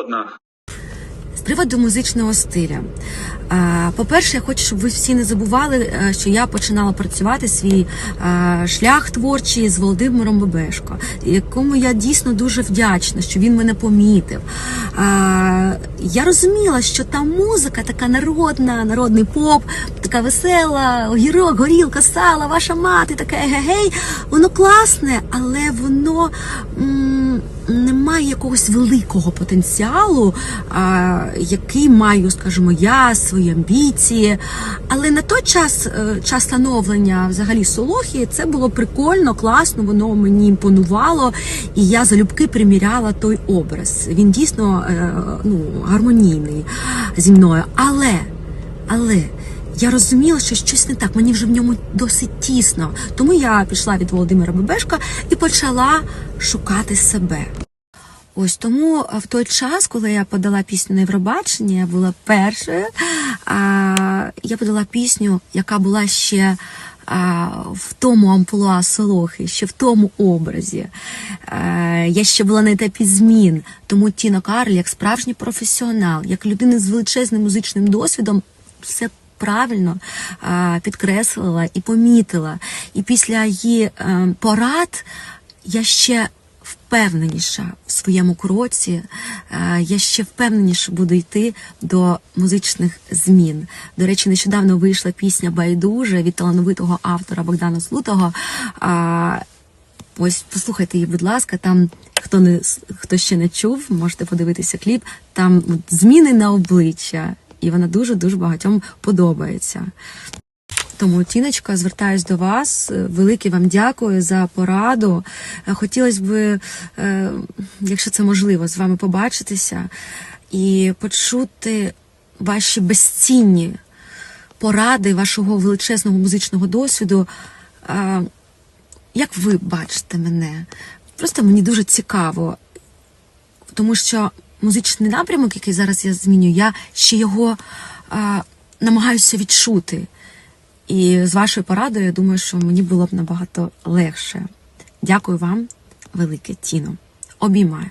угодно. З приводу музичного стиля. Е, По-перше, я хочу, щоб ви всі не забували, е, що я починала працювати свій е, шлях творчий з Володимиром Бебешко, якому я дійсно дуже вдячна, що він мене помітив. Я розуміла, що та музика така народна, народний поп, така весела, огірок, горілка, сала, ваша мати, таке гей, воно класне, але воно. Якогось великого потенціалу, а, який маю, скажімо, я, свої амбіції. Але на той час, е, час становлення взагалі Солохи, це було прикольно, класно, воно мені імпонувало, і я залюбки приміряла той образ. Він дійсно е, ну, гармонійний зі мною. Але, але. Я розуміла, що щось не так, мені вже в ньому досить тісно. Тому я пішла від Володимира Бебешка і почала шукати себе. Ось тому в той час, коли я подала пісню на Євробачення, я була першою. А, я подала пісню, яка була ще а, в тому амплуа Солохи, ще в тому образі. А, я ще була на етапі змін. Тому Тіна Карль, як справжній професіонал, як людина з величезним музичним досвідом, все правильно а, підкреслила і помітила. І після її е, порад я ще впевненіша в своєму кроці, е, я ще впевненіше буду йти до музичних змін. До речі, нещодавно вийшла пісня Байдуже від талановитого автора Богдана Слутого. Ось послухайте її, будь ласка, там хто не хто ще не чув, можете подивитися кліп. Там зміни на обличчя, і вона дуже дуже багатьом подобається. Тому, Тіночка, звертаюсь до вас. Е, Велике вам дякую за пораду. Е, Хотілося б, е, якщо це можливо, з вами побачитися і почути ваші безцінні поради вашого величезного музичного досвіду. Як ви бачите мене? Просто мені дуже цікаво, тому що музичний напрямок, який зараз я змінюю, я ще його намагаюся відчути. І з вашою порадою, я думаю, що мені було б набагато легше. Дякую вам, велике Тіно. Обіймаю.